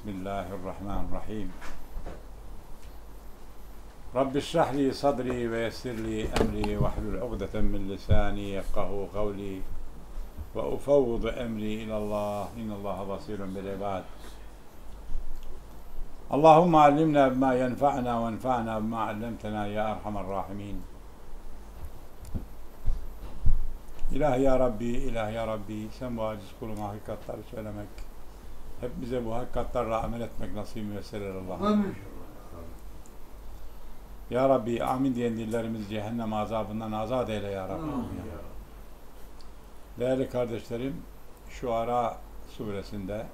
بسم الله الرحمن الرحيم. رب اشرح لي صدري ويسر لي أمري واحلل عقدة من لساني يفقهوا قولي وأفوض أمري إلى الله. إن الله بصير بالعباد. اللهم علمنا بما ينفعنا وانفعنا بما علمتنا يا أرحم الراحمين. إله يا ربي إله يا ربي. سموا bu ما kuluma hakikatları söylemek hep bize bu hakikatlerle amel etmek nasip müyesser Allah. Amin. Ya Rabbi amin diyen dillerimizi cehennem azabından azat eyle ya Rabbi. Amin. Değerli kardeşlerim, şu ara suresinde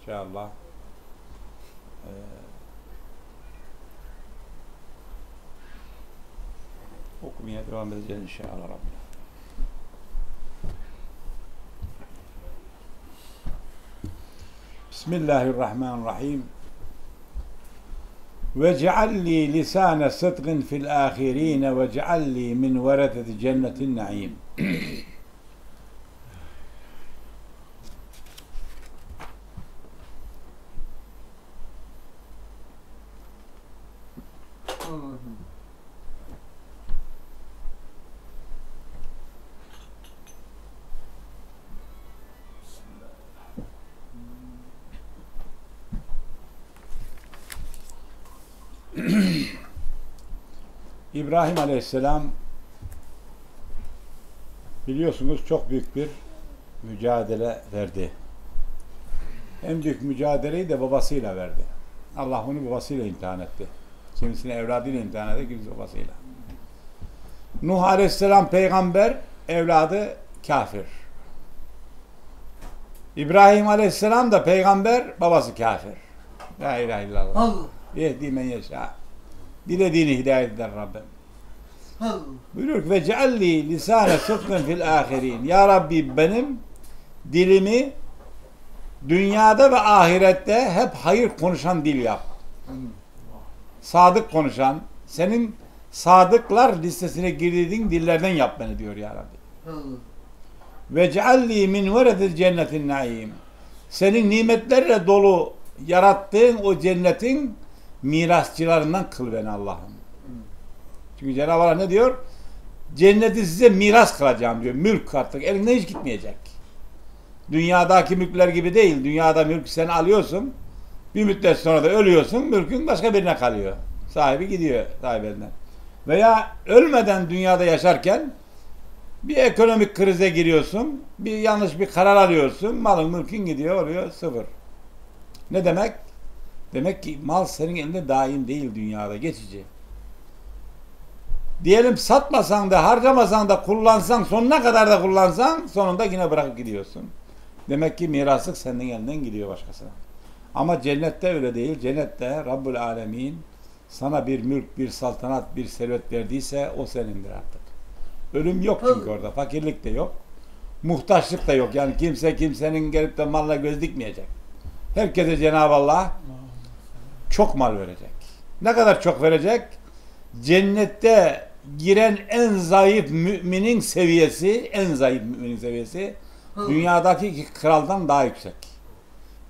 inşallah eee okumaya devam edeceğiz inşallah Rabbi. Bismillahirrahmanirrahim. وَجَعَلْ لِي لِسَانَ صِدْقٍ فِي الْآخِرِينَ وَجَعَلْ لِي مِنْ وَرَثَةِ جَنَّةِ النَّعِيمِ İbrahim Aleyhisselam biliyorsunuz çok büyük bir mücadele verdi. En büyük mücadeleyi de babasıyla verdi. Allah onu babasıyla imtihan etti. Kimisini evladıyla imtihan etti, kimisi babasıyla. Nuh Aleyhisselam peygamber, evladı kafir. İbrahim Aleyhisselam da peygamber, babası kafir. La ilahe illallah. Allah. Yehdi men yeşâ. Dilediğini hidayet eder Rabbim. Buyuruyor ki ve cealli lisane sıdkın fil ahirin. Ya Rabbi benim dilimi dünyada ve ahirette hep hayır konuşan dil yap. Sadık konuşan, senin sadıklar listesine girdiğin dillerden yap beni diyor ya Rabbi. Ve cealli min veredil cennetin naim. Senin nimetlerle dolu yarattığın o cennetin mirasçılarından kıl beni Allah'ım. Çünkü Cenab-ı Allah ne diyor? Cenneti size miras kılacağım diyor. Mülk artık elinden hiç gitmeyecek. Dünyadaki mülkler gibi değil. Dünyada mülk sen alıyorsun. Bir müddet sonra da ölüyorsun. Mülkün başka birine kalıyor. Sahibi gidiyor sahibinden. Veya ölmeden dünyada yaşarken bir ekonomik krize giriyorsun. Bir yanlış bir karar alıyorsun. Malın mülkün gidiyor oluyor sıfır. Ne demek? Demek ki mal senin elinde daim değil dünyada geçici. Diyelim satmasan da harcamasan da kullansan sonuna kadar da kullansan sonunda yine bırakıp gidiyorsun. Demek ki miraslık senin elinden gidiyor başkasına. Ama cennette öyle değil. Cennette Rabbul Alemin sana bir mülk, bir saltanat, bir servet verdiyse o senindir artık. Ölüm yok çünkü orada. Fakirlik de yok. Muhtaçlık da yok. Yani kimse kimsenin gelip de malla göz dikmeyecek. Herkese Cenab-ı Allah çok mal verecek. Ne kadar çok verecek? Cennette giren en zayıf müminin seviyesi, en zayıf müminin seviyesi dünyadaki iki kraldan daha yüksek.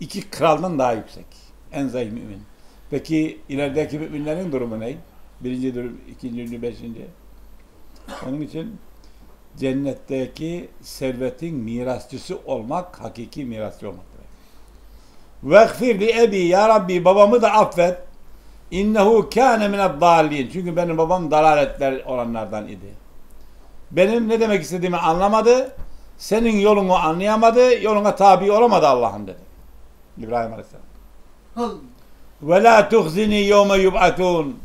İki kraldan daha yüksek. En zayıf mümin. Peki ilerideki müminlerin durumu ne? Birinci durum, ikinci, üçüncü, beşinci. Onun için cennetteki servetin mirasçısı olmak, hakiki mirasçı olmak. Vegfir li ebi ya Rabbi babamı da affet. İnnehu kâne mined dâlin. Çünkü benim babam dalaletler olanlardan idi. Benim ne demek istediğimi anlamadı. Senin yolunu anlayamadı. Yoluna tabi olamadı Allah'ın dedi. İbrahim Aleyhisselam. Ve la tuhzini yevme yub'atun.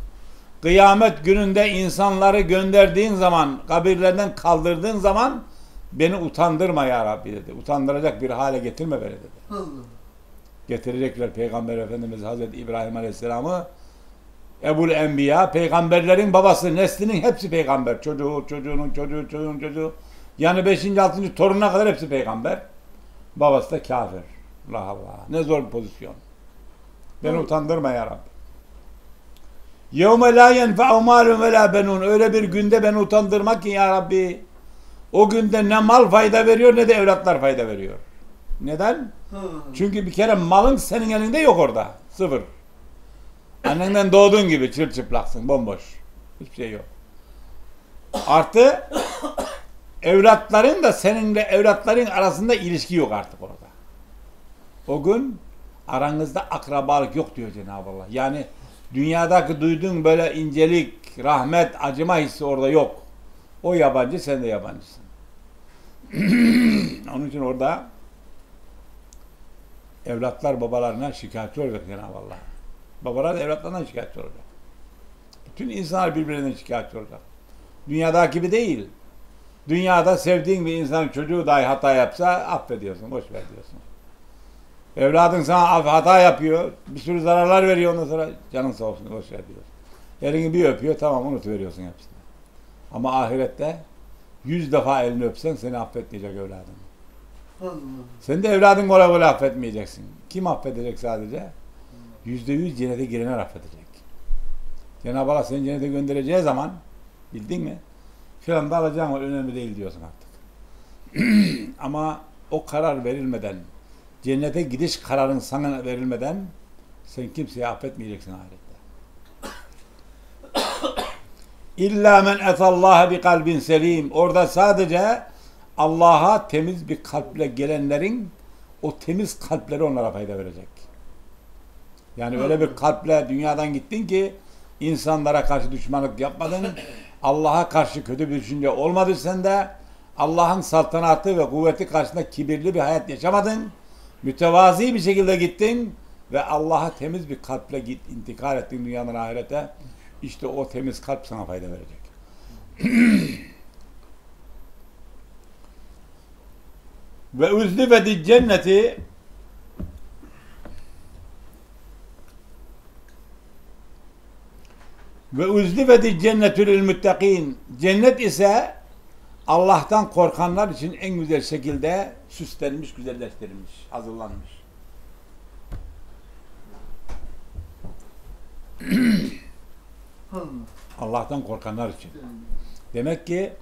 Kıyamet gününde insanları gönderdiğin zaman, kabirlerden kaldırdığın zaman beni utandırma ya Rabbi dedi. Utandıracak bir hale getirme beni dedi getirecekler Peygamber Efendimiz Hazreti İbrahim Aleyhisselam'ı. Ebul Enbiya, peygamberlerin babası, neslinin hepsi peygamber. Çocuğu, çocuğunun çocuğu, çocuğunun çocuğu. Yani 5. 6. torununa kadar hepsi peygamber. Babası da kafir. Allah Allah. Ne zor bir pozisyon. Beni Hı. utandırma ya Rabbi. Yevme la yenfe'u malun ve la benun. Öyle bir günde beni utandırma ki ya Rabbi. O günde ne mal fayda veriyor ne de evlatlar fayda veriyor. Neden? Hı. Çünkü bir kere malın senin elinde yok orada. Sıfır. Annenden doğduğun gibi çırılçıplaksın, bomboş. Hiçbir şey yok. Artı evlatların da seninle evlatların arasında ilişki yok artık orada. O gün aranızda akrabalık yok diyor Cenab-ı Allah. Yani dünyadaki duyduğun böyle incelik, rahmet, acıma hissi orada yok. O yabancı, sen de yabancısın. Onun için orada evlatlar babalarına şikayetçi olacak Cenab-ı Allah. Babalar da evlatlarından şikayetçi olacak. Bütün insanlar birbirinden şikayetçi olacak. Dünyadaki gibi değil. Dünyada sevdiğin bir insanın çocuğu dahi hata yapsa affediyorsun, boş ver diyorsun. Evladın sana hata yapıyor, bir sürü zararlar veriyor ondan sonra canın sağ olsun, boş ver diyorsun. Elini bir öpüyor, tamam unutuveriyorsun hepsini. Ama ahirette yüz defa elini öpsen seni affetmeyecek evladın. Allah. Sen de evladın kolay kolay affetmeyeceksin. Kim affedecek sadece? Yüzde yüz cennete girenler affedecek. Cenab-ı Allah seni cennete göndereceği zaman bildin mi? Filan da alacağım o önemli değil diyorsun artık. Ama o karar verilmeden, cennete gidiş kararın sana verilmeden sen kimseye affetmeyeceksin ahirette. İlla men etallaha bi kalbin selim. Orada sadece Allah'a temiz bir kalple gelenlerin o temiz kalpleri onlara fayda verecek. Yani öyle bir kalple dünyadan gittin ki insanlara karşı düşmanlık yapmadın. Allah'a karşı kötü bir düşünce olmadı sende. Allah'ın saltanatı ve kuvveti karşısında kibirli bir hayat yaşamadın. Mütevazi bir şekilde gittin ve Allah'a temiz bir kalple git, intikal ettin dünyadan ahirete. İşte o temiz kalp sana fayda verecek. ve uzlifeti cenneti ve uzlifeti cennetü lil muttakin cennet ise Allah'tan korkanlar için en güzel şekilde süslenmiş, güzelleştirilmiş, hazırlanmış. Allah. Allah'tan korkanlar için. Demek ki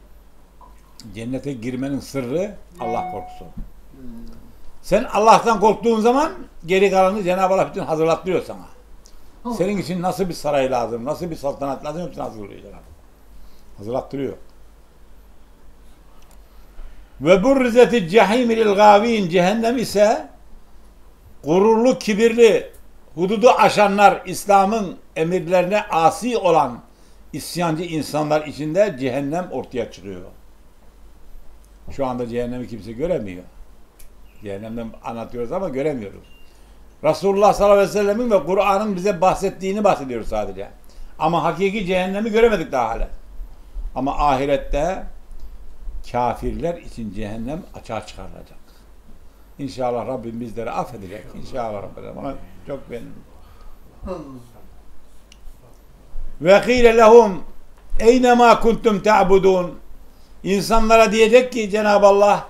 cennete girmenin sırrı Allah korkusu. Sen Allah'tan korktuğun zaman geri kalanı Cenab-ı Allah bütün hazırlattırıyor sana. Senin için nasıl bir saray lazım, nasıl bir saltanat lazım hepsini hazırlıyor Cenab-ı Allah. Hazırlattırıyor. Ve burrizeti cehim lil gavin cehennem ise gururlu, kibirli, hududu aşanlar, İslam'ın emirlerine asi olan isyancı insanlar içinde cehennem ortaya çıkıyor. Şu anda cehennemi kimse göremiyor. Cehennemden anlatıyoruz ama göremiyoruz. Resulullah sallallahu aleyhi ve sellemin ve Kur'an'ın bize bahsettiğini bahsediyoruz sadece. Ama hakiki cehennemi göremedik daha hala. Ama ahirette kafirler için cehennem açığa çıkarılacak. İnşallah Rabbim bizleri affedecek. İnşallah Rabbim. Ona çok benim. Ve kîle lehum eynema kuntum ta'budun İnsanlara diyecek ki Cenab-ı Allah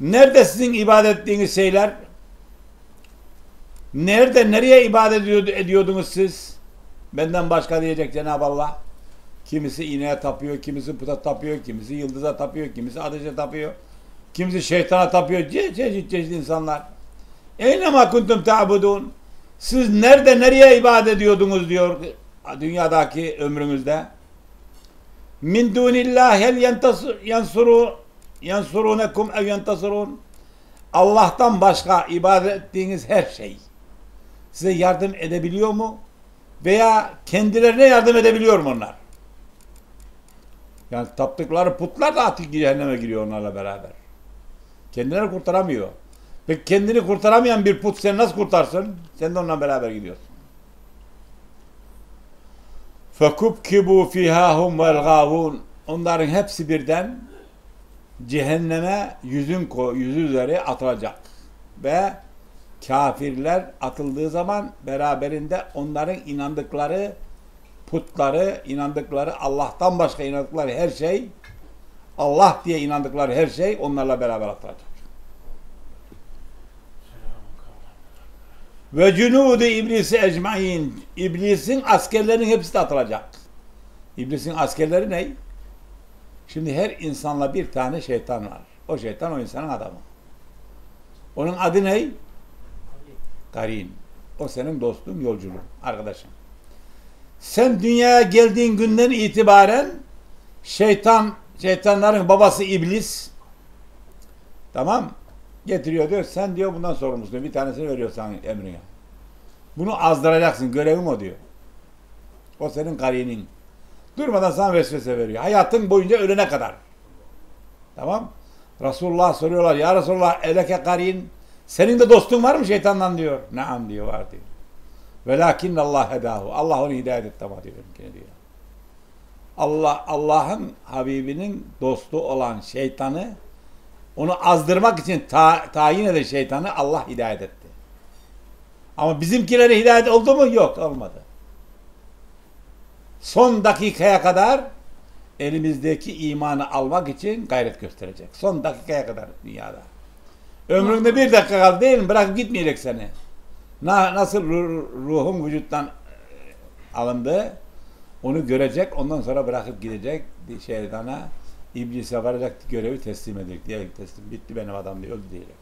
nerede sizin ibadet ettiğiniz şeyler? Nerede, nereye ibadet ediyordu- ediyordunuz siz? Benden başka diyecek Cenab-ı Allah. Kimisi ineğe tapıyor, kimisi puta tapıyor, kimisi yıldıza tapıyor, kimisi ateşe tapıyor, kimisi şeytana tapıyor. Ce- Çeşit çeşit insanlar. Eynema kuntum ta'budun Siz nerede, nereye ibadet ediyordunuz diyor dünyadaki ömrünüzde. Min dunillah hel yansuru yansurunekum ev yantasurun. Allah'tan başka ibadet ettiğiniz her şey size yardım edebiliyor mu? Veya kendilerine yardım edebiliyor mu onlar? Yani taptıkları putlar da artık cehenneme giriyor onlarla beraber. Kendileri kurtaramıyor. Peki kendini kurtaramayan bir put sen nasıl kurtarsın? Sen de onunla beraber gidiyorsun. فَكُبْكِبُوا فِيهَا هُمْ وَالْغَاوُونَ Onların hepsi birden cehenneme yüzün ko yüzü üzeri atılacak. Ve kafirler atıldığı zaman beraberinde onların inandıkları putları, inandıkları Allah'tan başka inandıkları her şey Allah diye inandıkları her şey onlarla beraber atılacak. Ve cunudu iblisi ecmain. İblisin askerlerinin hepsi de atılacak. İblisin askerleri ne? Şimdi her insanla bir tane şeytan var. O şeytan o insanın adamı. Onun adı ne? Karin. O senin dostun, yolculuğun, arkadaşın. Sen dünyaya geldiğin günden itibaren şeytan, şeytanların babası iblis tamam getiriyor diyor. Sen diyor bundan sorumlusun. Bir tanesini veriyor sana emrine. Bunu azdıracaksın. Görevim o diyor. O senin karinin. Durmadan sana vesvese veriyor. Hayatın boyunca ölene kadar. Tamam. Resulullah soruyorlar. Ya Resulullah eleke karin. Senin de dostun var mı şeytandan diyor. Naam diyor var diyor. Velakin Allah hedahu. Allah onu hidayet etti ama diyor. diyor. Allah Allah'ın Habibinin dostu olan şeytanı onu azdırmak için ta, tayin eden şeytanı Allah hidayet etti. Ama bizimkilere hidayet oldu mu? Yok olmadı. Son dakikaya kadar elimizdeki imanı almak için gayret gösterecek. Son dakikaya kadar dünyada. Ömründe bir dakika kaldı değil mi? Bırakıp gitmeyecek seni. Na, nasıl ru- ruhun vücuttan e, alındı onu görecek ondan sonra bırakıp gidecek şeytana iblise varacak görevi teslim edecek diye teslim bitti benim adam diye öldü diyecek.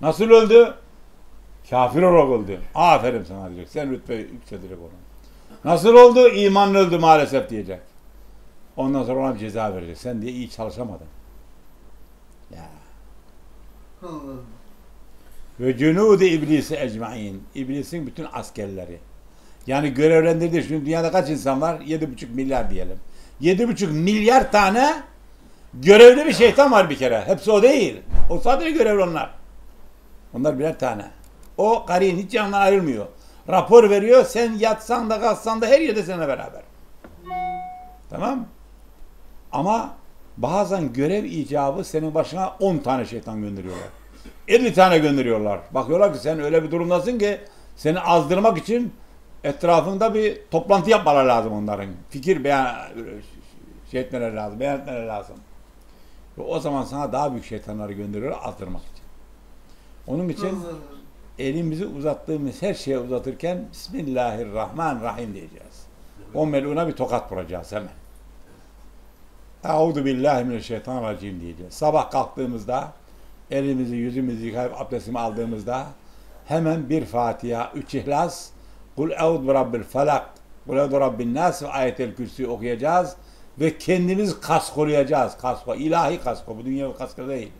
Nasıl öldü? Kafir olarak öldü. Aferin sana diyecek. Sen rütbe yükselecek onu. Nasıl oldu? İmanla öldü maalesef diyecek. Ondan sonra ona bir ceza verecek. Sen diye iyi çalışamadın. Ya. Ve cunudu iblisi ecmain. İblisin bütün askerleri. Yani görevlendirdi. Şimdi dünyada kaç insan var? 7,5 milyar diyelim. 7,5 milyar tane görevli bir şeytan var bir kere. Hepsi o değil. O sadece görevli onlar. Onlar birer tane. O karin hiç yanından ayrılmıyor. Rapor veriyor. Sen yatsan da kalksan da her yerde seninle beraber. Tamam Ama bazen görev icabı senin başına 10 tane şeytan gönderiyorlar. 50 tane gönderiyorlar. Bakıyorlar ki sen öyle bir durumdasın ki seni azdırmak için etrafında bir toplantı yapmalar lazım onların. Fikir beyan şey etmeleri lazım, beyan etmeleri lazım. Ve o zaman sana daha büyük şeytanları gönderiyorlar azdırmak için. Onun için elimizi uzattığımız her şeye uzatırken Bismillahirrahmanirrahim diyeceğiz. O meluna bir tokat vuracağız hemen. Euzu billahi mineşşeytanirracim diyeceğiz. Sabah kalktığımızda elimizi yüzümüzü yıkayıp abdestimi aldığımızda hemen bir Fatiha, üç İhlas, Kul euzu rabbil felak, Kul euzu rabbin nas ve ayetel kürsü okuyacağız ve kendimiz kaskoruyacağız. Kasko, ilahi kasko. Bu dünya kasko değil.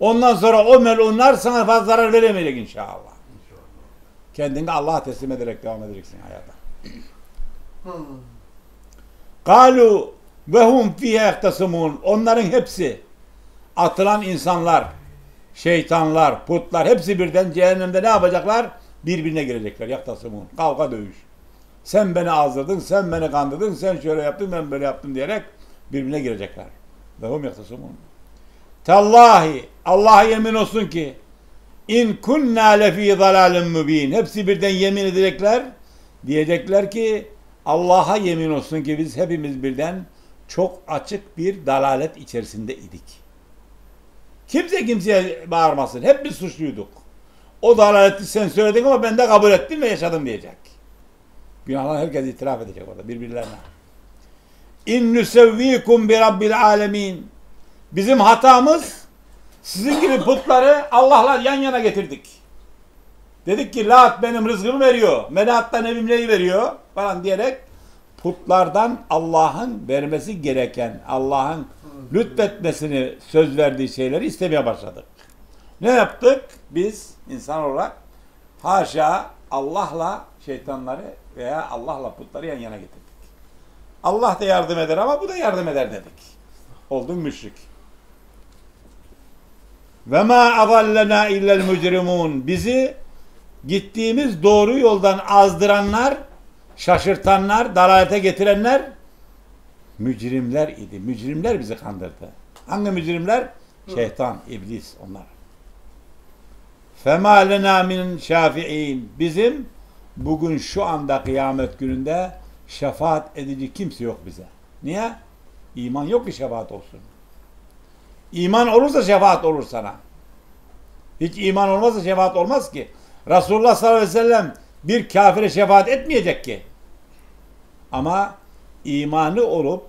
Ondan sonra o melunlar sana fazla zarar veremeyecek inşallah. Kendini Allah'a teslim ederek devam edeceksin hayata. Kalu ve hum fiye ehtasimun. Onların hepsi atılan insanlar, şeytanlar, putlar hepsi birden cehennemde ne yapacaklar? Birbirine girecekler. Yaktasimun. Kavga dövüş. Sen beni azdırdın, sen beni kandırdın, sen şöyle yaptın, ben böyle yaptım diyerek birbirine girecekler. Ve hum yaktasimun. Tallahi Allah'a yemin olsun ki in kunna lefi dalalin mübin. Hepsi birden yemin edecekler. Diyecekler ki Allah'a yemin olsun ki biz hepimiz birden çok açık bir dalalet içerisinde idik. Kimse kimseye bağırmasın. Hep biz suçluyduk. O dalaleti sen söyledin ama ben de kabul ettim ve yaşadım diyecek. Günahlar herkes itiraf edecek orada birbirlerine. İn nusevvikum bi rabbil alemin. Bizim hatamız sizin gibi putları Allah'la yan yana getirdik. Dedik ki Lat benim rızkımı veriyor. Menat'tan evimleyi veriyor falan diyerek putlardan Allah'ın vermesi gereken, Allah'ın lütfetmesini söz verdiği şeyleri istemeye başladık. Ne yaptık? Biz insan olarak haşa Allah'la şeytanları veya Allah'la putları yan yana getirdik. Allah da yardım eder ama bu da yardım eder dedik. Oldun müşrik. Ve ma adallena illel mücrimun. Bizi gittiğimiz doğru yoldan azdıranlar, şaşırtanlar, dalalete getirenler mücrimler idi. Mücrimler bizi kandırdı. Hangi mücrimler? Şeytan, iblis onlar. Fema lena min şafi'in. Bizim bugün şu anda kıyamet gününde şefaat edici kimse yok bize. Niye? İman yok ki şefaat olsun. İman olursa şefaat olur sana. Hiç iman olmazsa şefaat olmaz ki. Resulullah sallallahu aleyhi ve sellem bir kafire şefaat etmeyecek ki. Ama imanı olup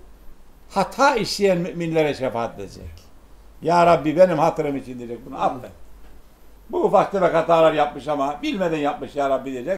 hata işleyen müminlere şefaat edecek. Ya Rabbi benim hatırım için diyecek bunu affet. Bu ufak tefek hatalar yapmış ama bilmeden yapmış ya Rabbi diyecek.